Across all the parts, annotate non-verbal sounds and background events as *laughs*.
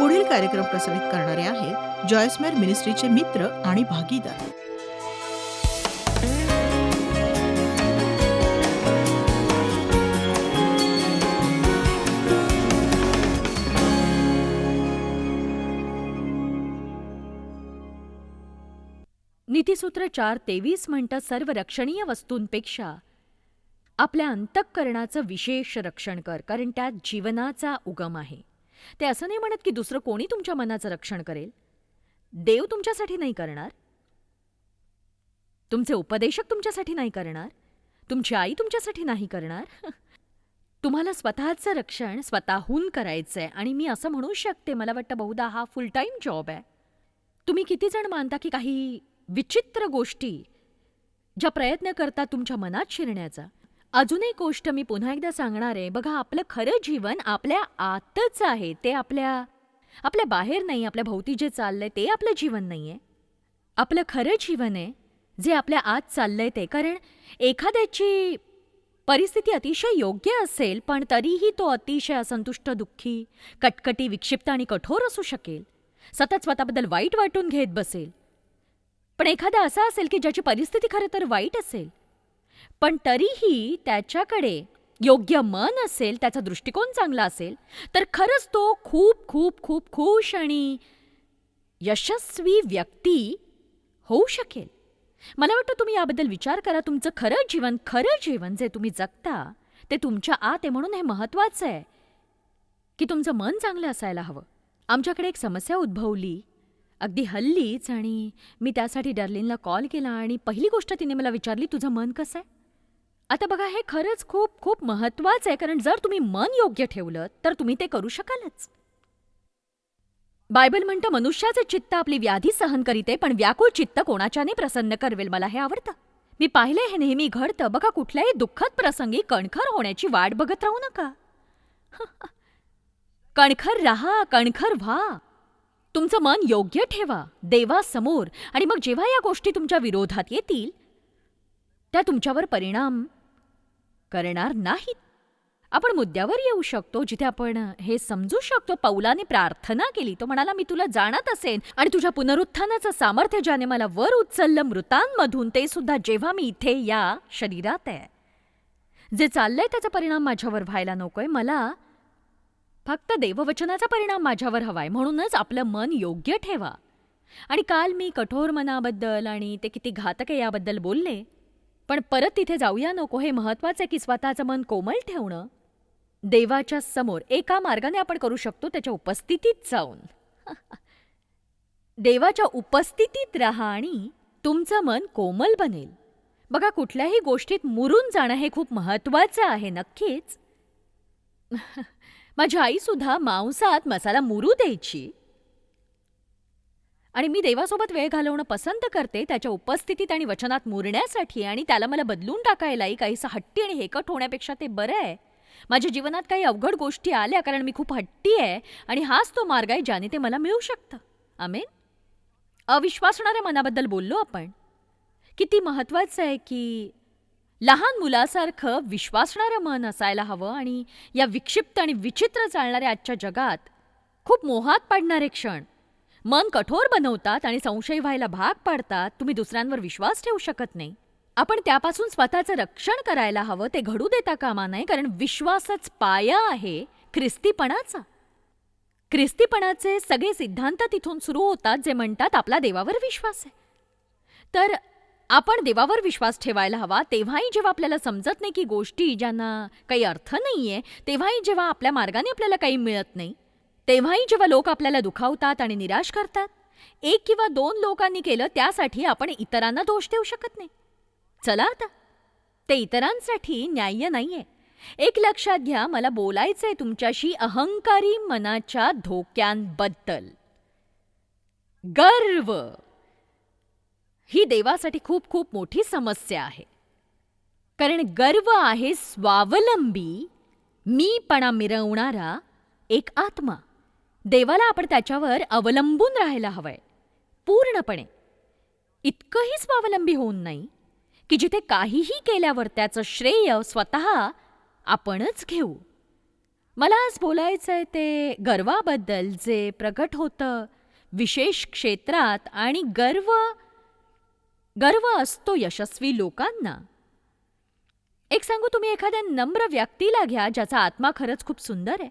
पुढील कार्यक्रम प्रसारित करणारे आहेत जॉयस्मेर मिनिस्ट्रीचे मित्र आणि भागीदार. नीतिसूत्र चार तेवीस म्हणतं सर्व रक्षणीय वस्तूंपेक्षा. आपल्या अंतःकरणाचं विशेष रक्षण कर कारण त्यात जीवनाचा उगम आहे. ते असं नाही म्हणत की दुसरं कोणी तुमच्या मनाचं रक्षण करेल. देव तुमच्यासाठी नाही करणार. तुमचे उपदेशक तुमच्यासाठी नाही करणार. तुमची आई तुमच्यासाठी नाही करणार. तुम्हाला स्वतःचं रक्षण स्वतःहून करायचंय आणि मी असं म्हणू शकते मला वाटतं बहुधा हा फुल टाईम जॉब आहे. तुम्ही किती जण मानता की काही विचित्र गोष्टी ज्या प्रयत्न करतात तुमच्या मनात शिरण्याचा? अजून एक गोष्ट मी पुन्हा एकदा सांगणार आहे. बघा आपलं खरं जीवन आपल्या आतच आहे. ते आपल्या आपल्या बाहेर नाही आपल्या भोवती जे चाललंय ते आपलं जीवन नाहीये. आपलं खरं जीवन आहे जे आपल्या आत चाललंय ते. कारण एखाद्याची परिस्थिती अतिशय योग्य असेल पण तरीही तो अतिशय असंतुष्ट दुःखी कटकटी विक्षिप्त आणि कठोर असू शकेल. सतत स्वतःबद्दल वाईट वाटून घेत बसेल. पण एखादा असा असेल की ज्याची परिस्थिती खरं तर वाईट असेल पण तरीही त्याच्याकडे योग्य मन असेल त्याचा दृष्टिकोन चांगला असेल तर खरंच तो खूप खूप खूप खुश आणि यशस्वी व्यक्ती होऊ शकेल. मला वाटतं तुम्ही याबद्दल विचार करा. तुमचं खरं जीवन खरं जीवन जे तुम्ही जगता ते तुमच्या आत आहे म्हणून हे महत्त्वाचं आहे की तुमचं मन चांगलं असायला हवं. आमच्याकडे एक समस्या उद्भवली. अगदी हल्लीच आणि मी त्यासाठी डर्लिनला कॉल केला आणि पहिली गोष्ट तिने मला विचारली तुझं मन कसं आहे? आता बघा हे खरंच खूप खूप महत्वाचं आहे कारण जर तुम्ही मन योग्य ठेवलं तर तुम्ही ते करू शकालच. बायबल म्हणतं मनुष्याचे चित्त आपली व्याधी सहन करीते पण व्याकुळ चित्त कोणाच्याने प्रसन्न करवेल? मला हे आवडतं. मी पाहिले हे नेहमी घडतं. बघा कुठल्याही दुःखद प्रसंगी कणखर होण्याची वाट बघत राहू नका. *laughs* कणखर राहा कणखर व्हा. तुमचं मन योग्य ठेवा. देवासमोर आणि मग जेव्हा या गोष्टी तुमच्या विरोधात येतील त्या तुमच्यावर परिणाम करणार नाहीत. आपण मुद्द्यावर येऊ शकतो जिथे आपण हे समजू शकतो. पौलाने प्रार्थना केली. तो म्हणाला मी तुला जाणत असेन आणि तुझ्या पुनरुत्थानाचं सामर्थ्य ज्याने मला वर उचललं मृतांमधून ते सुद्धा जेव्हा मी इथे या शरीरात आहे. जे चाललंय त्याचा परिणाम माझ्यावर व्हायला नकोय. मला फक्त देववचनाचा परिणाम माझ्यावर हवाय म्हणूनच आपलं मन योग्य ठेवा. आणि काल मी कठोर मनाबद्दल आणि ते किती घातक आहे याबद्दल बोलले पण परत तिथे जाऊया नको हे महत्त्वाचं आहे की स्वतःचं मन कोमल ठेवणं. देवाच्या समोर एका मार्गाने आपण करू शकतो त्याच्या उपस्थितीत जाऊन. *laughs* देवाच्या उपस्थितीत राहा आणि तुमचं मन कोमल बनेल. बघा कुठल्याही गोष्टीत मुरून जाणं हे खूप महत्त्वाचं आहे नक्कीच. *laughs* माझी आई सुद्धा मांसात मसाला मुरू द्यायची. आणि मी देवासोबत वेळ घालवणं पसंत करते त्याच्या उपस्थितीत आणि वचनात मुरण्यासाठी आणि त्याला मला बदलून टाकायलाही काहीसं हट्टी आणि हेकट होण्यापेक्षा ते बरं आहे. माझ्या जीवनात काही अवघड गोष्टी आल्या कारण मी खूप हट्टी आहे आणि हाच तो मार्ग आहे ज्याने ते मला मिळू शकतं. आमेन? अविश्वासणाऱ्या मनाबद्दल बोललो आपण. किती महत्त्वाचं आहे की लहान मुलासारखं विश्वासणारं मन असायला हवं आणि या विक्षिप्त आणि विचित्र चालणाऱ्या आजच्या जगात खूप मोहात पाडणारे क्षण. मन कठोर बनवतात आणि संशय व्हायला भाग पाडतात तुम्ही दुसऱ्यांवर विश्वास ठेवू शकत नाही. आपण त्यापासून स्वतःचं रक्षण करायला हवं ते घडू देता कामा नाही कारण विश्वासच पाया आहे ख्रिस्तीपणाचा. ख्रिस्तीपणाचे सगळे सिद्धांत तिथून सुरू होतात जे म्हणतात आपला देवावर विश्वास आहे. तर आपण देवावर विश्वास ठेवायला हवा तेव्हाही जेव्हा आपल्याला समजत नाही की गोष्टी ज्यांना काही अर्थ नाहीये तेव्हाही जेव्हा आपल्या मार्गाने आपल्याला काही मिळत नाही तेव्हाही जेव्हा लोक आपल्याला दुखावतात आणि निराश करतात एक किंवा दोन लोकांनी केलं त्यासाठी आपण इतरांना दोष देऊ शकत नाही. चला आता. ते इतरांसाठी न्याय्य नाहीये. एक लक्षात घ्या मला बोलायचंय तुमच्याशी अहंकारी मनाच्या धोक्यांबद्दल. गर्व. ही देवासाठी खूप खूप मोठी समस्या आहे. कारण गर्व आहे स्वावलंबी मीपणा मिरवणारा एक आत्मा. देवाला आपण त्याच्यावर अवलंबून राहायला हवंय पूर्णपणे. इतकंही स्वावलंबी होऊन नाही की जिथे काहीही केल्यावर त्याचं श्रेय स्वतः आपणच घेऊ. मला आज बोलायचंय ते गर्वाबद्दल जे प्रकट होतं विशेष क्षेत्रात आणि गर्व गर्व असतो यशस्वी लोकांना. एक सांगू तुम्ही एखाद्या नम्र व्यक्तीला घ्या ज्याचा आत्मा खरंच खूप सुंदर आहे.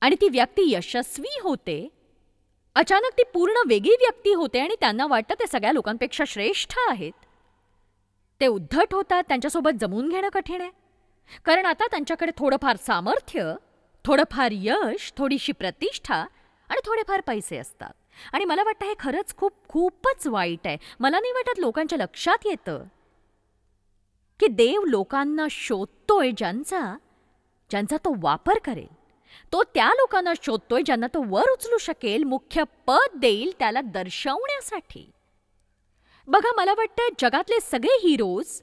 आणि ती व्यक्ती यशस्वी होते अचानक ती पूर्ण वेगळी व्यक्ती होते आणि त्यांना वाटतं ते सगळ्या लोकांपेक्षा श्रेष्ठ आहेत. ते उद्धट होतात त्यांच्यासोबत जमून घेणं कठीण आहे. कारण आता त्यांच्याकडे थोडंफार सामर्थ्य थोडंफार यश थोडीशी प्रतिष्ठा आणि थोडेफार पैसे असतात. आणि मला वाटतं हे खरंच खूप खूपच वाईट आहे. मला नाही वाटत लोकांच्या लक्षात येतं की देव लोकांना शोधतोय ज्यांचा ज्यांचा तो वापर करेल. तो त्या लोकांना शोधतोय ज्यांना तो वर उचलू शकेल मुख्य पद देईल त्याला दर्शवण्यासाठी. बघा मला वाटतं जगातले सगळे हिरोज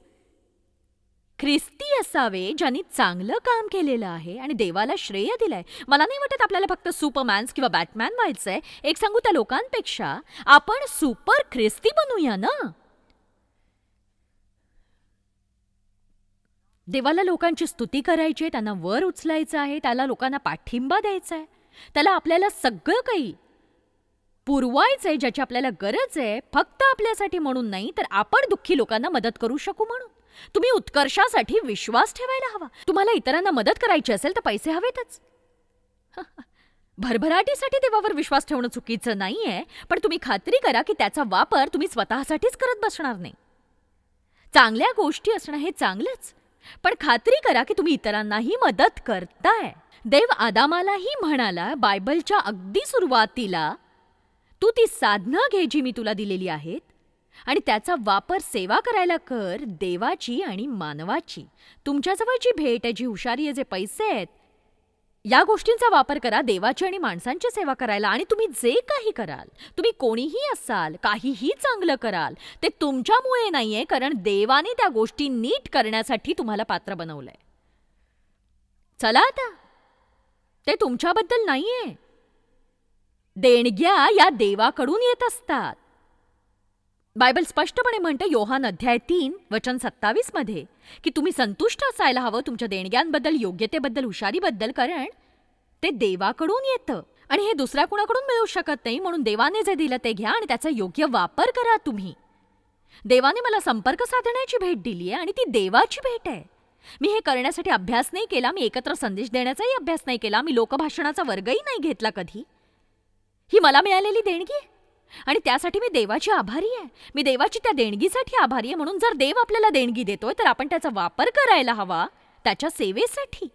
ख्रिस्ती असावे ज्यांनी चांगलं काम केलेलं आहे आणि देवाला श्रेय दिलंय. मला नाही वाटत आपल्याला फक्त सुपरमॅन्स किंवा बॅटमॅन व्हायचंय. एक सांगू त्या लोकांपेक्षा आपण सुपर ख्रिस्ती बनूया ना? देवाला लोकांची स्तुती करायची त्यांना वर उचलायचं आहे त्याला लोकांना पाठिंबा द्यायचा आहे. त्याला आपल्याला सगळं काही पुरवायचंय ज्याची आपल्याला गरज आहे फक्त आपल्यासाठी म्हणून नाही तर आपण दुःखी लोकांना मदत करू शकू म्हणून. तुम्ही उत्कर्षासाठी विश्वास ठेवायला हवा. तुम्हाला इतरांना मदत करायची असेल तर पैसे हवेतच. *laughs* भरभराटीसाठी देवावर विश्वास ठेवणं चुकीचं नाहीये पण तुम्ही खात्री करा की त्याचा वापर तुम्ही स्वतःसाठीच करत बसणार नाही. चांगल्या गोष्टी असणं हे चांगलंच पण खात्री करा की तुम्ही इतरांनाही मदत करताय. देव आदामालाही म्हणाला बायबलच्या अगदी सुरुवातीला तू ती साधनं घे जी मी तुला दिलेली आहेत आणि त्याचा वापर सेवा करायला कर देवाची आणि मानवाची. तुमच्याजवळची भेट आहे जी हुशारी आहे जे पैसे आहेत या गोष्टींचा वापर करा देवाची आणि माणसांची सेवा करायला. आणि तुम्ही जे काही कराल तुम्ही कोणीही असाल काहीही चांगलं कराल ते तुमच्यामुळे नाहीये कारण देवाने त्या गोष्टी नीट करण्यासाठी तुम्हाला पात्र बनवलंय. चला आता. ते तुमच्याबद्दल नाहीये. देणग्या या देवाकडून येत असतात. बायबल स्पष्टपणे म्हणतं योहान अध्याय तीन वचन सत्तावीसमध्ये की तुम्ही संतुष्ट असायला हवं तुमच्या देणग्यांबद्दल योग्यतेबद्दल हुशारीबद्दल कारण ते देवाकडून येतं. आणि हे दुसऱ्या कुणाकडून मिळू शकत नाही म्हणून देवाने जे दिलं ते घ्या आणि त्याचा योग्य वापर करा तुम्ही. देवाने मला संपर्क साधण्याची भेट दिली आहे आणि ती देवाची भेट आहे. मी हे करण्यासाठी अभ्यास नाही केला मी एकत्र संदेश देण्याचाही अभ्यास नाही केला मी लोकभाषणाचा वर्गही नाही घेतला कधी. ही मला मिळालेली देणगी आहे. आणि त्यासाठी मी देवाची आभारी आहे. मी देवाची त्या देणगीसाठी आभारी आहे. म्हणून जर देव आपल्याला देणगी देतोय तर आपण त्याचा वापर करायला हवा त्याच्या सेवेसाठी.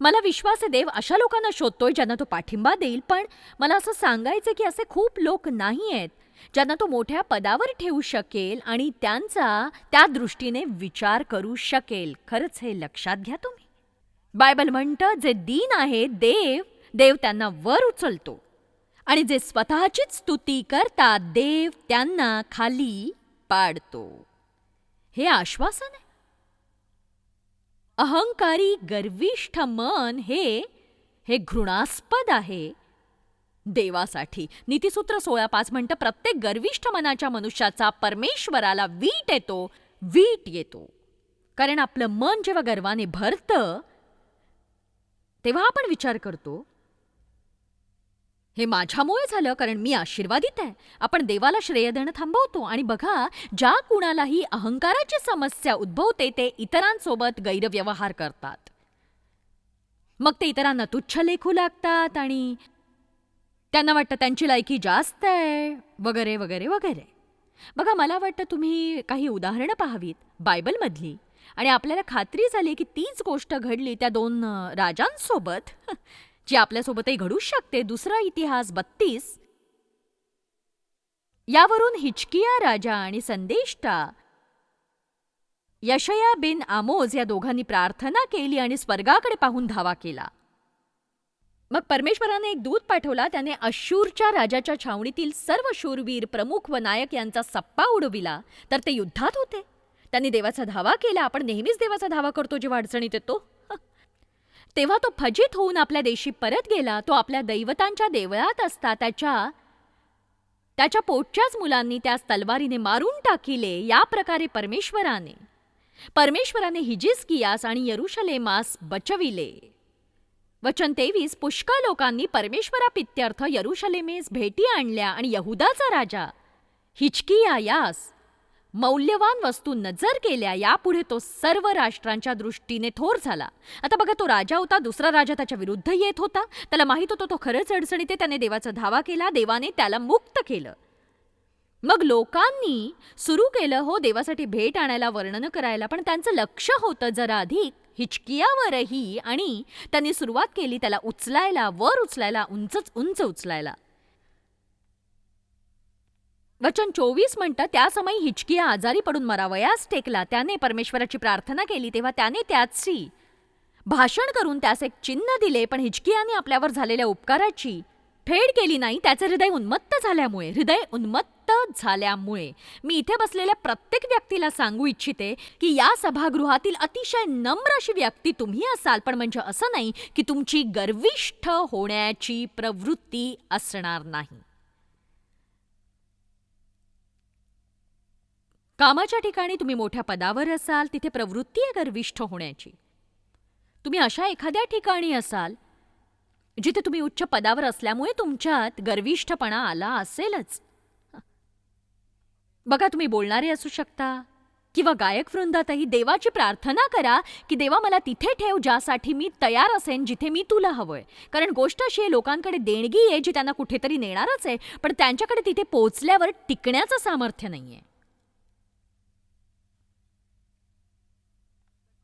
मला विश्वास आहे देव अशा लोकांना शोधतोय ज्यांना तो पाठिंबा देईल पण मला असं सांगायचं की असे खूप लोक नाही आहेत ज्यांना तो मोठ्या पदावर ठेवू शकेल आणि त्यांचा त्या दृष्टीने विचार करू शकेल. खरंच हे लक्षात घ्या तुम्ही. बायबल म्हणतं जे दीन आहे देव देव त्यांना वर उचलतो. आणि जे स्वतःचीच स्तुती करतात देव त्यांना खाली पाडतो. हे आश्वासन आहे. अहंकारी गर्विष्ठ मन हे हे घृणास्पद आहे. देवासाठी नीतिसूत्र सोळा पाच म्हणतं प्रत्येक गर्विष्ठ मनाच्या मनुष्याचा परमेश्वराला वीट येतो वीट येतो. कारण आपलं मन जेव्हा गर्वाने भरतं तेव्हा आपण विचार करतो हे माझ्यामुळे झालं कारण मी आशीर्वादित आहे. आपण देवाला श्रेय देणं थांबवतो आणि बघा ज्या कुणालाही अहंकाराची समस्या उद्भवते ते इतरांसोबत गैरव्यवहार करतात. मग ते इतरांना तुच्छ लेखू लागतात आणि त्यांना वाटतं त्यांची लायकी जास्त आहे वगैरे वगैरे वगैरे. बघा मला वाटतं तुम्ही काही उदाहरणं पाहावीत बायबलमधली. आणि आपल्याला खात्री झाली की तीच गोष्ट घडली त्या दोन राजांसोबत. जी आपल्यासोबतही घडू शकते. दुसरा इतिहास बत्तीस. यावरून हिचकिया राजा आणि संदेष्टा. यशया बिन आमोज या दोघांनी प्रार्थना केली आणि स्वर्गाकडे पाहून धावा केला. मग परमेश्वराने एक दूत पाठवला. त्याने अशूरच्या राजाच्या छावणीतील सर्व शूरवीर प्रमुख व नायक यांचा सप्पा उडविला. तर ते युद्धात होते. त्यांनी देवाचा धावा केला. आपण नेहमीच देवाचा धावा करतो जेव्हा अडचणीत येतो. तेव्हा तो फजित होऊन आपल्या देशी परत गेला. तो आपल्या दैवतांच्या देवळात असता. त्याच्या त्याच्या पोटच्याच मुलांनी त्यास तलवारीने मारून टाकिले. या प्रकारे परमेश्वराने परमेश्वराने हिजिस्कियास आणि यरुशलेमास बचविले. वचन तेवीस पुष्कळ लोकांनी परमेश्वरापित्यर्थ यरुशलेमेस भेटी आणल्या आणि यहुदाचा राजा हिचकिया यास मौल्यवान वस्तू नजर केल्या यापुढे तो सर्व राष्ट्रांच्या दृष्टीने थोर झाला. आता बघा तो राजा होता दुसरा राजा त्याच्या विरुद्ध येत होता. त्याला माहीत होतं तो खरंच अडचणीत त्याने देवाचा धावा केला देवाने त्याला मुक्त केलं. मग लोकांनी सुरू केलं हो देवासाठी भेट आणायला वर्णन करायला पण त्यांचं लक्ष होतं जरा अधिक हिचकियावरही आणि त्यांनी सुरुवात केली त्याला उचलायला वर उचलायला उंचच उंच उचलायला. वचन चोवीस म्हणतं त्या समयी हिचकिया आजारी पडून मरावयास टेकला. त्याने परमेश्वराची प्रार्थना केली तेव्हा त्याने त्याची भाषण करून त्यास एक चिन्ह दिले पण हिचकियाने आपल्यावर झालेल्या उपकाराची फेड केली नाही. त्याचे हृदय उन्मत्त झाल्यामुळे हृदय उन्मत्त झाल्यामुळे मी इथे बसलेल्या प्रत्येक व्यक्तीला सांगू इच्छिते की या सभागृहातील अतिशय नम्र अशी व्यक्ती तुम्ही असाल. पण म्हणजे असं नाही की तुमची गर्विष्ठ होण्याची प्रवृत्ती असणार नाही. कामाच्या ठिकाणी तुम्ही मोठ्या पदावर असाल तिथे प्रवृत्ती आहे गर्विष्ठ होण्याची. तुम्ही अशा एखाद्या ठिकाणी असाल जिथे तुम्ही उच्च पदावर असल्यामुळे तुमच्यात गर्विष्ठपणा आला असेलच. बघा तुम्ही बोलणारे असू शकता किंवा गायक वृंदातही देवाची प्रार्थना करा की देवा मला तिथे ठेव ज्यासाठी मी तयार असेन जिथे मी तुला हवंय. कारण गोष्ट अशी आहे लोकांकडे देणगी आहे जी त्यांना कुठेतरी नेणारच आहे पण त्यांच्याकडे तिथे पोहोचल्यावर टिकण्याचं सामर्थ्य नाही आहे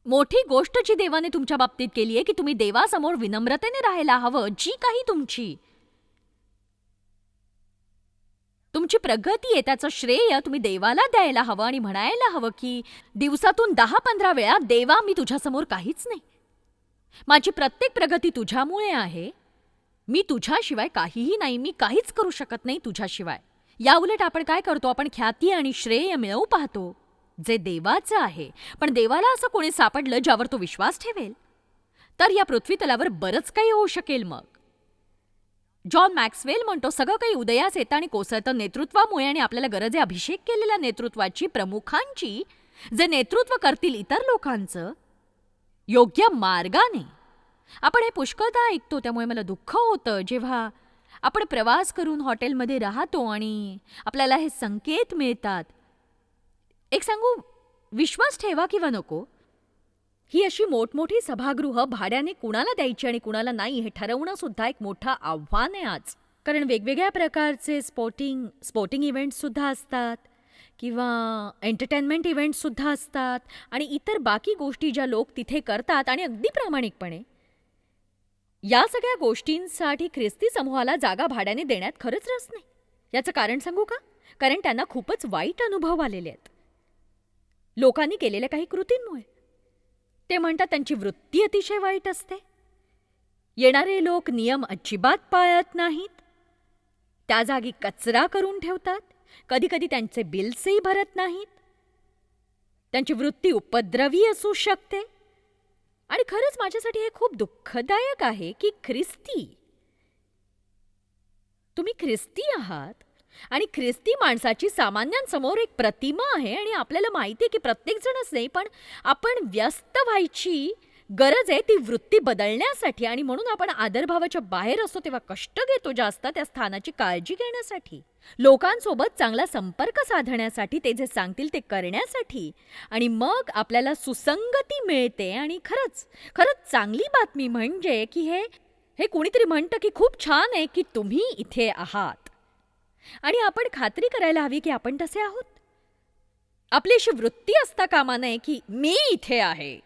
मोठी गोष्ट जी देवाने तुमच्या बाबतीत केली आहे की तुम्ही देवासमोर विनम्रतेने राहायला हवं जी काही तुमची. तुमची प्रगती आहे त्याचं श्रेय तुम्ही देवाला द्यायला हवं आणि म्हणायला हवं की दिवसातून दहा पंधरा वेळा देवा मी तुझ्यासमोर काहीच नाही. माझी प्रत्येक प्रगती तुझ्यामुळे आहे. मी तुझ्याशिवाय काहीही नाही मी काहीच करू शकत नाही तुझ्याशिवाय. या उलट आपण काय करतो? आपण ख्याती आणि श्रेय मिळवू पाहतो. जे देवाचं आहे. पण देवाला असं कोणी सापडलं ज्यावर तो विश्वास ठेवेल? तर या पृथ्वीतलावर बरंच काही होऊ शकेल मग. जॉन मॅक्सवेल म्हणतो सगळं काही उदयास येतं आणि कोसळतं नेतृत्वामुळे आणि आपल्याला गरज आहे अभिषेक केलेल्या नेतृत्वाची प्रमुखांची जे नेतृत्व करतील इतर लोकांचं योग्य मार्गाने. आपण हे पुष्कळदा ऐकतो त्यामुळे मला दुःख होतं. जेव्हा आपण प्रवास करून हॉटेलमध्ये राहतो आणि आपल्याला हे संकेत मिळतात एक सांगू? विश्वास ठेवा किंवा नको. ही अशी मोठमोठी सभागृह भाड्याने कुणाला द्यायची आणि कुणाला नाही हे ठरवणं सुद्धा एक मोठं आव्हान आहे आज. कारण वेगवेगळ्या प्रकारचे स्पोर्टिंग स्पोर्टिंग इव्हेंट्ससुद्धा असतात किंवा एंटरटेनमेंट इव्हेंट्ससुद्धा असतात आणि इतर बाकी गोष्टी ज्या लोक तिथे करतात आणि अगदी प्रामाणिकपणे. या सगळ्या गोष्टींसाठी ख्रिस्ती समूहाला जागा भाड्याने देण्यात खरंच रस नाही. याचं कारण सांगू का? कारण त्यांना खूपच वाईट अनुभव आलेले आहेत. लोकांनी केलेल्या काही कृतींमुळे. ते म्हणतात त्यांची वृत्ती अतिशय वाईट असते. येणारे लोक नियम अजिबात पाळत नाहीत. त्या जागी कचरा करून ठेवतात. कधीकधी त्यांचे बिल्सही भरत नाहीत. त्यांची वृत्ती उपद्रवी असू शकते. आणि खरंच माझ्यासाठी हे खूप दुःखदायक आहे की ख्रिस्ती. तुम्ही ख्रिस्ती आहात? आणि ख्रिस्ती माणसाची सामान्यांसमोर एक प्रतिमा आहे आणि आपल्याला माहिती आहे की प्रत्येकजणच नाही पण आपण व्यस्त व्हायची गरज आहे ती वृत्ती बदलण्यासाठी आणि म्हणून आपण आदरभावाच्या बाहेर असतो तेव्हा कष्ट घेतो जास्त त्या स्थानाची काळजी घेण्यासाठी. लोकांसोबत चांगला संपर्क साधण्यासाठी ते जे सांगतील ते करण्यासाठी. आणि मग आपल्याला सुसंगती मिळते आणि खरंच खरंच चांगली बातमी म्हणजे की हे हे कुणीतरी म्हणतं की खूप छान आहे की तुम्ही इथे आहात. आणि आपण खात्री करायला हवी की आपण तसे आहोत. आपली अशी वृत्ती असता कामा नये की मी इथे आहे.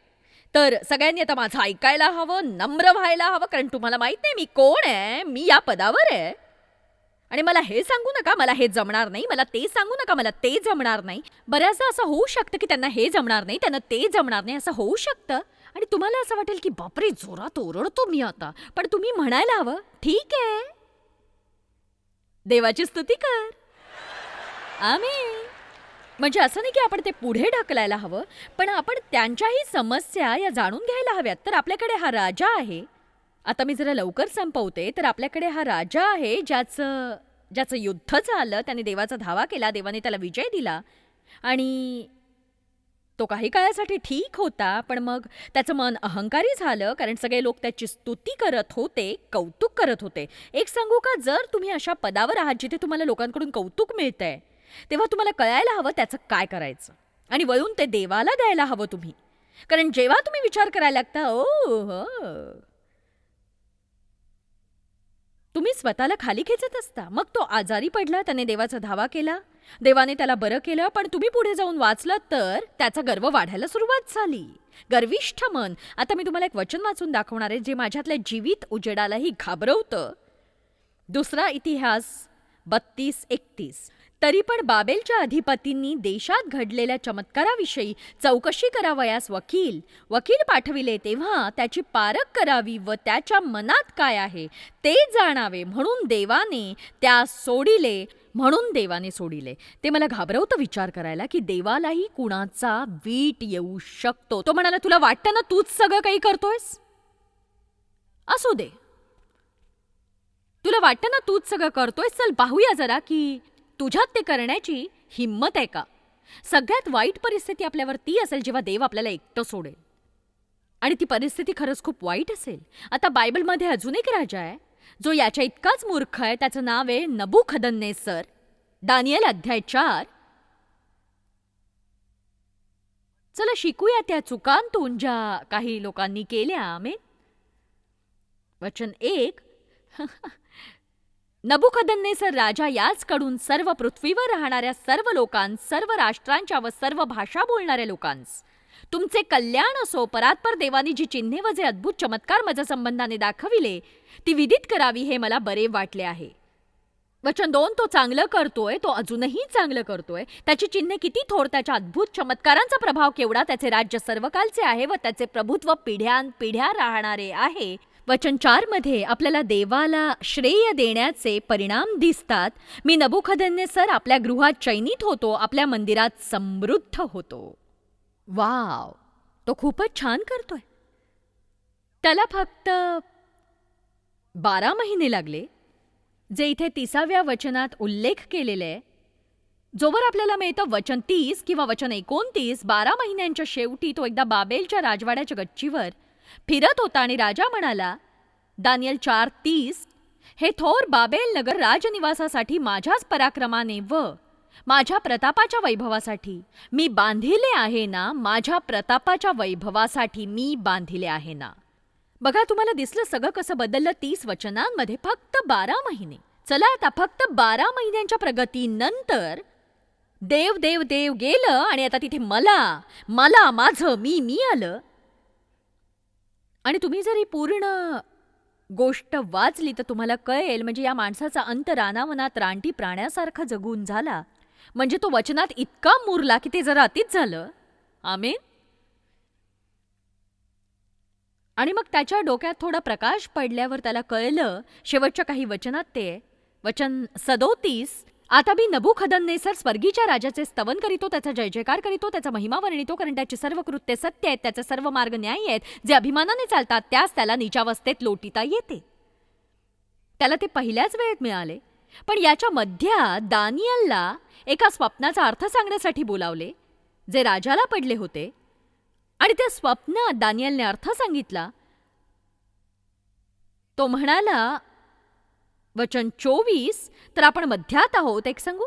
तर सगळ्यांनी आता माझं ऐकायला हवं नम्र व्हायला हवं कारण तुम्हाला माहीत नाही मी कोण आहे मी या पदावर आहे. आणि मला हे सांगू नका मला हे जमणार नाही मला ते सांगू नका मला ते जमणार नाही. बऱ्याचदा असं होऊ शकतं की त्यांना हे जमणार नाही त्यांना ते जमणार नाही असं होऊ शकतं. आणि तुम्हाला असं वाटेल की बापरे जोरात ओरडतो मी आता. पण तुम्ही म्हणायला हवं. ठीक आहे. देवाची स्तुती कर. आम्ही म्हणजे असं नाही की आपण ते पुढे ढकलायला हवं पण आपण त्यांच्याही समस्या या जाणून घ्यायला हव्यात. तर आपल्याकडे हा राजा आहे. आता मी जरा लवकर संपवते तर आपल्याकडे हा राजा आहे ज्याचं ज्याचं युद्ध झालं त्याने देवाचा धावा केला देवाने त्याला विजय दिला. आणि तो काही काळासाठी ठीक होता पण मग त्याचं मन अहंकारी झालं कारण सगळे लोक त्याची स्तुती करत होते कौतुक करत होते. एक सांगू का जर तुम्ही अशा पदावर आहात जिथे तुम्हाला लोकांकडून कौतुक मिळतंय तेव्हा तुम्हाला कळायला हवं त्याचं काय करायचं. आणि वळून ते देवाला द्यायला हवं तुम्ही. कारण जेव्हा तुम्ही विचार करायला लागता ओ हो तुम्ही स्वतःला खाली खेचत असता. मग तो आजारी पडला त्याने देवाचा धावा केला. देवाने त्याला बरं केलं पण तुम्ही पुढे जाऊन वाचलं तर त्याचा गर्व वाढायला सुरुवात झाली. गर्विष्ठ मन. आता मी तुम्हाला एक वचन वाचून दाखवणार आहे जे माझ्यातल्या जीवित उजेडालाही घाबरवतं. दुसरा इतिहास बत्तीस एकतीस. तरी पण बाबेलच्या अधिपतींनी देशात घडलेल्या चमत्काराविषयी चौकशी करावयास वकील. वकील पाठविले तेव्हा त्याची पारख करावी व त्याच्या मनात काय आहे ते जाणावे म्हणून देवाने त्या सोडिले म्हणून देवाने सोडिले. ते मला घाबरवतं विचार करायला की देवालाही कुणाचा वीट येऊ शकतो. तो म्हणाला तुला वाटतं ना तूच सगळं काही करतोयस? असू दे. तुला वाटतं ना तूच सगळं करतोय चल पाहूया जरा की तुझ्यात ते करण्याची हिंमत आहे का? सगळ्यात वाईट परिस्थिती आपल्यावर ती असेल जेव्हा देव आपल्याला एकटं सोडेल. आणि ती परिस्थिती खरंच खूप वाईट असेल. आता बायबलमध्ये अजून एक राजा आहे जो याच्या इतकाच मूर्ख आहे त्याचं नाव आहे नबू सर दानियल अध्याय चार. चला शिकूया त्या चुकांतून ज्या काही लोकांनी केल्या आमेन. वचन एक. *laughs* नबुखदन्नेसर राजा याचकडून सर्व पृथ्वीवर राहणाऱ्या सर्व लोकांस सर्व राष्ट्रांच्या व सर्व भाषा बोलणाऱ्या लोकांस. तुमचे कल्याण असो परात्पर देवानी जी चिन्हे व जे अद्भुत चमत्कार माझ्या संबंधाने दाखविले ती विदित करावी हे मला बरे वाटले आहे. वचन दोन तो चांगलं करतोय तो अजूनही चांगलं करतोय. त्याची चिन्हे किती थोर त्याच्या अद्भुत चमत्कारांचा प्रभाव केवढा त्याचे राज्य सर्वकालचे आहे व त्याचे प्रभुत्व पिढ्यान पिढ्या राहणारे आहे. वचन चारमध्ये आपल्याला देवाला श्रेय देण्याचे परिणाम दिसतात. मी नबुखदन्य सर आपल्या गृहात चैनीत होतो आपल्या मंदिरात समृद्ध होतो. वाव! तो खूपच छान करतोय. त्याला फक्त बारा महिने लागले. जे इथे तिसाव्या वचनात उल्लेख केलेले आहे. जोवर आपल्याला मिळतं वचन तीस किंवा वचन एकोणतीस बारा महिन्यांच्या शेवटी तो एकदा बाबेलच्या राजवाड्याच्या गच्चीवर फिरत होता आणि राजा म्हणाला दानियल चार तीस हे थोर बाबेल नगर राजनिवासासाठी माझ्याच पराक्रमाने व माझ्या प्रतापाच्या वैभवासाठी. मी बांधिले आहे ना माझ्या प्रतापाच्या वैभवासाठी मी बांधिले आहे ना. बघा तुम्हाला दिसलं सगळं कसं बदललं तीस वचनांमध्ये फक्त बारा महिने. चला आता फक्त बारा महिन्यांच्या प्रगतीनंतर देव देव देव गेलं आणि आता तिथे मला मला माझं मी मी आलं. आणि तुम्ही जर ही पूर्ण गोष्ट वाचली तर तुम्हाला कळेल म्हणजे या माणसाचा अंत रानावनात रानटी प्राण्यासारखा जगून झाला. म्हणजे तो वचनात इतका मुरला की ते जरा अतिच झालं. आमेन. आणि मग त्याच्या डोक्यात थोडा प्रकाश पडल्यावर त्याला कळलं शेवटच्या काही वचनात ते वचन सदोतीस आता मी नभूखदन्नेसर स्वर्गीच्या राजाचे स्तवन करीतो त्याचा जय जयकार करीतो त्याचा महिमा वर्णितो कारण त्याची सर्व कृत्य सत्य आहेत त्याचे सर्व मार्ग न्याय आहेत. जे अभिमानाने चालतात त्यास त्याला निजावस्थेत लोटीता येते. त्याला ते पहिल्याच वेळेत मिळाले. पण याच्या मध्यात दानियलला एका स्वप्नाचा अर्थ सांगण्यासाठी बोलावले जे राजाला पडले होते. आणि त्या स्वप्नात दानियलने अर्थ सांगितला तो म्हणाला वचन चोवीस तर आपण मध्यात आहोत. एक सांगू?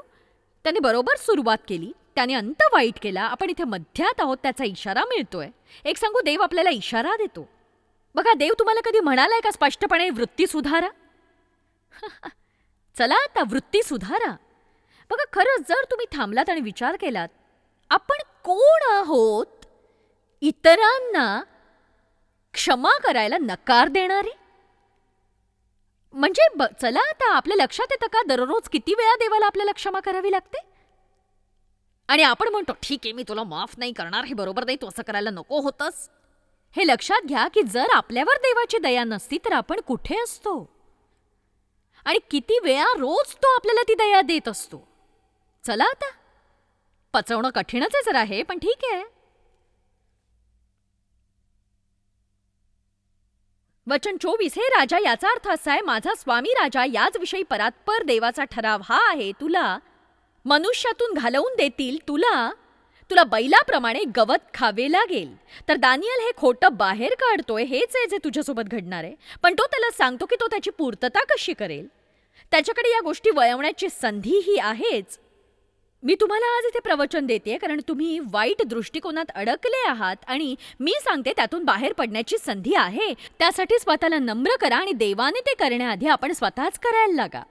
त्याने बरोबर सुरुवात केली. त्याने अंत वाईट केला. आपण इथे मध्यात आहोत त्याचा इशारा मिळतोय. एक सांगू देव आपल्याला इशारा देतो. बघा देव तुम्हाला कधी म्हणालाय का स्पष्टपणे वृत्ती सुधारा? *laughs* चला आता वृत्ती सुधारा. बघा खरंच जर तुम्ही थांबलात आणि विचार केलात आपण कोण आहोत? इतरांना क्षमा करायला नकार देणारे? म्हणजे ब- चला आता आपल्या लक्षात येतं का दररोज किती वेळा देवाला आपल्याला क्षमा करावी लागते? आणि आपण म्हणतो ठीक आहे मी तुला माफ नाही करणार हे बरोबर नाही तू असं करायला नको होतंस. हे लक्षात घ्या की जर आपल्यावर देवाची दया नसती तर आपण कुठे असतो? आणि किती वेळा रोज तो आपल्याला ती दया देत असतो? चला आता. पचवणं कठीणच आहे जरा आहे पण ठीक आहे. वचन चोवीस हे राजा याचा अर्थ असा आहे माझा स्वामी राजा याच विषयी परात्पर देवाचा ठराव हा आहे तुला मनुष्यातून घालवून देतील तुला तुला बैलाप्रमाणे गवत खावे लागेल. तर दानियल हे खोटं बाहेर काढतोय हेच आहे जे तुझ्यासोबत घडणार आहे. पण तो त्याला सांगतो की तो त्याची पूर्तता कशी करेल? त्याच्याकडे या गोष्टी वळवण्याची संधी ही आहेच. मी तुम्हाला आज इथे प्रवचन देते कारण तुम्ही वाईट दृष्टिकोनात अडकले आहात आणि मी सांगते त्यातून बाहेर पडण्याची संधी आहे. त्यासाठी स्वतःला नम्र करा आणि देवाने ते करण्याआधी आपण स्वतःच करायला लागा.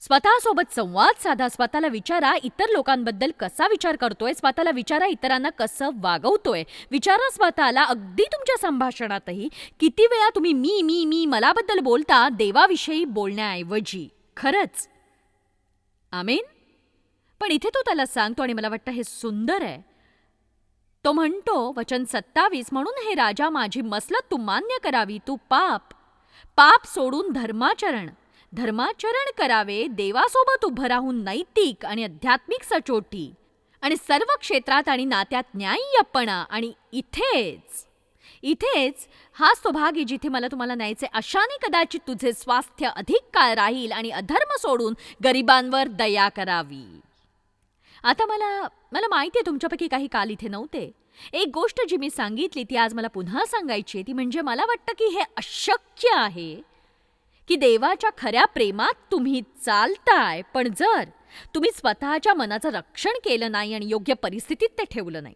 स्वतःसोबत संवाद साधा स्वतःला विचारा इतर लोकांबद्दल कसा विचार करतोय स्वतःला विचारा इतरांना कसं वागवतोय विचारा स्वतःला. अगदी तुमच्या संभाषणातही किती वेळा तुम्ही मी मी मी मलाबद्दल बोलता देवाविषयी बोलण्याऐवजी. खरंच. आमेन. पण इथे तो त्याला सांगतो आणि मला वाटतं हे सुंदर आहे. तो म्हणतो वचन सत्तावीस म्हणून हे राजा माझी मसलत तू मान्य करावी तू पाप. पाप सोडून धर्माचरण. धर्माचरण करावे देवासोबत उभं राहून नैतिक आणि आध्यात्मिक सचोटी. आणि सर्व क्षेत्रात आणि नात्यात न्याय्यपणा आणि इथेच. इथेच हाच तो भाग आहे जिथे मला तुम्हाला न्यायचे अशाने कदाचित तुझे स्वास्थ्य अधिक काळ राहील आणि अधर्म सोडून गरिबांवर दया करावी. आता मला मला माहिती आहे तुमच्यापैकी काही काल इथे नव्हते. एक गोष्ट जी मी सांगितली ती आज मला पुन्हा सांगायची आहे ती म्हणजे मला वाटतं की हे अशक्य आहे की देवाच्या खऱ्या प्रेमात तुम्ही चालताय पण जर तुम्ही स्वतःच्या मनाचं रक्षण केलं नाही आणि योग्य परिस्थितीत ते ठेवलं नाही.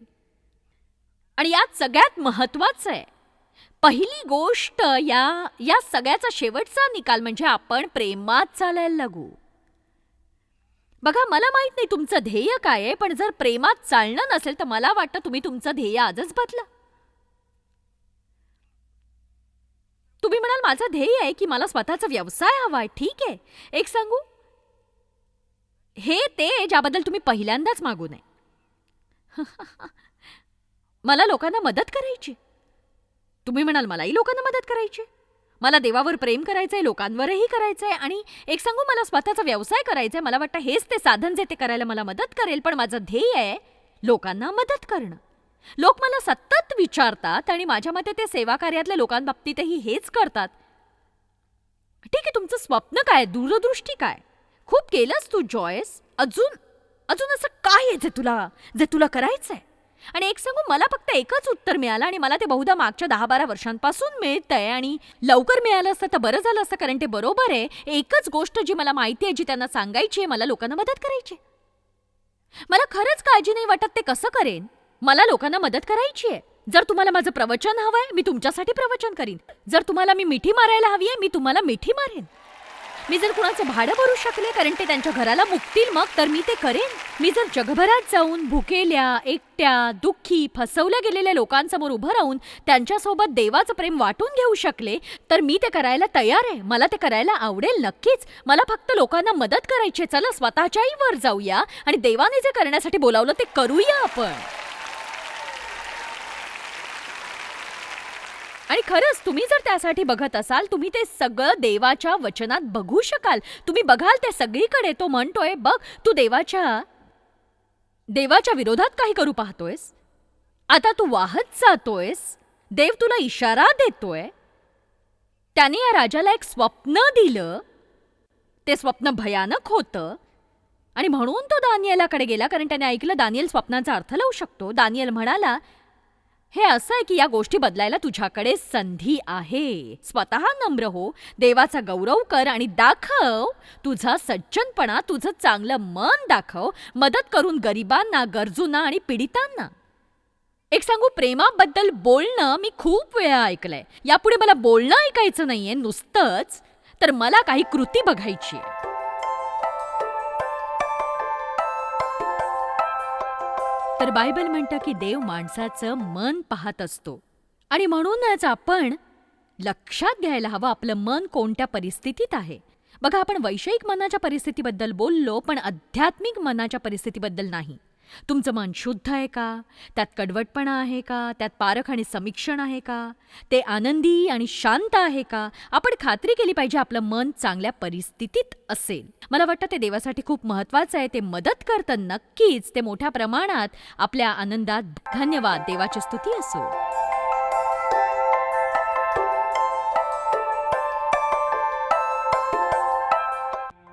आणि यात सगळ्यात महत्वाचं आहे पहिली गोष्ट या या सगळ्याचा शेवटचा निकाल म्हणजे आपण प्रेमात चालायला लागू. बघा मला माहीत नाही तुमचं ध्येय काय आहे पण जर प्रेमात चालणं नसेल तर मला वाटतं तुम्ही तुमचं ध्येय आजच बदला. तुम्ही म्हणाल माझं ध्येय आहे की मला स्वतःचा व्यवसाय हवा आहे. ठीक आहे. एक सांगू? हे ते ज्याबद्दल तुम्ही पहिल्यांदाच मागू नये. *laughs* मला लोकांना मदत करायची. तुम्ही म्हणाल मलाही लोकांना मदत करायची मला देवावर प्रेम करायचंय लोकांवरही करायचंय आणि एक सांगू मला स्वतःचा व्यवसाय करायचाय. मला वाटतं हेच ते साधन जे ते करायला मला मदत करेल पण माझं ध्येय आहे लोकांना मदत करणं. लोक मला सतत विचारतात आणि माझ्या मते ते सेवा कार्यातल्या लोकांबाबतीतही हेच करतात. ठीक आहे तुमचं स्वप्न काय? दूरदृष्टी काय? खूप केलंस तू जॉयस अजून अजून असं काय आहे जे तुला जे तुला करायचंय? आणि एक सांगू मला फक्त एकच उत्तर मिळालं आणि मला ते बहुधा मागच्या दहा बारा वर्षांपासून मिळतंय आणि लवकर मिळालं असतं तर बरं झालं असतं कारण ते बरोबर आहे. एकच गोष्ट जी मला माहिती आहे जी त्यांना सांगायची आहे मला लोकांना मदत करायची आहे. मला खरंच काळजी नाही वाटत ते कसं करेन. मला लोकांना मदत करायची आहे. जर तुम्हाला माझं प्रवचन हवंय मी तुमच्यासाठी प्रवचन करीन. जर तुम्हाला मी मिठी मारायला हवी आहे मी तुम्हाला मिठी मारेन. मी जर कुणाचं भाडं भरू शकले कारण ते त्यांच्या घराला मुकतील मग तर मी ते करेन. मी जर जगभरात जाऊन भुकेल्या एकट्या दुःखी फसवल्या गेलेल्या लोकांसमोर उभं राहून त्यांच्यासोबत देवाचं प्रेम वाटून घेऊ शकले तर मी ते करायला तयार आहे. मला ते करायला आवडेल नक्कीच. मला फक्त लोकांना मदत करायची आहे. चला स्वतःच्याही वर जाऊया आणि देवाने जे करण्यासाठी बोलावलं ते करूया आपण. आणि खरंच तुम्ही जर त्यासाठी बघत असाल तुम्ही ते सगळं देवाच्या वचनात बघू शकाल. तुम्ही बघाल ते सगळीकडे तो म्हणतोय बघ तू देवाच्या देवाच्या विरोधात काही करू पाहतोयस? आता तू वाहत जातोयस? देव तुला इशारा देतोय? त्याने या राजाला एक स्वप्न दिलं. ते स्वप्न भयानक होतं. आणि म्हणून तो दानियलाकडे गेला कारण त्याने ऐकलं दानियल स्वप्नाचा अर्थ लावू शकतो. दानियल म्हणाला हे असं आहे की या गोष्टी बदलायला तुझ्याकडे संधी आहे. स्वतः नम्र हो देवाचा गौरव कर आणि दाखव. तुझा सज्जनपणा तुझं चांगलं मन दाखव. मदत करून गरिबांना गरजूंना आणि पीडितांना. एक सांगू प्रेमाबद्दल बोलणं मी खूप वेळा ऐकलंय. यापुढे मला बोलणं ऐकायचं नाहीये नुसतंच. तर मला काही कृती बघायची आहे. तर बायबल म्हणतं की देव माणसाचं मन पाहत असतो. आणि म्हणूनच आपण लक्षात घ्यायला हवं आपलं मन कोणत्या परिस्थितीत आहे. बघा आपण वैषयिक मनाच्या परिस्थितीबद्दल बोललो पण आध्यात्मिक मनाच्या परिस्थितीबद्दल नाही. तुमचं मन शुद्ध आहे का? त्यात कडवटपणा आहे का? त्यात पारख आणि समीक्षण आहे का? ते आनंदी आणि शांत आहे का? आपण खात्री केली पाहिजे आपलं मन चांगल्या परिस्थितीत असेल. मला वाटतं ते देवासाठी खूप महत्वाचं आहे. ते मदत करतं नक्कीच. ते मोठ्या प्रमाणात आपल्या आनंदात धन्यवाद. देवाची स्तुती असो.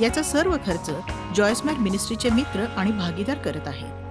याचा सर्व खर्च जॉयस्मॅर मिनिस्ट्रीचे मित्र आणि भागीदार करत आहेत.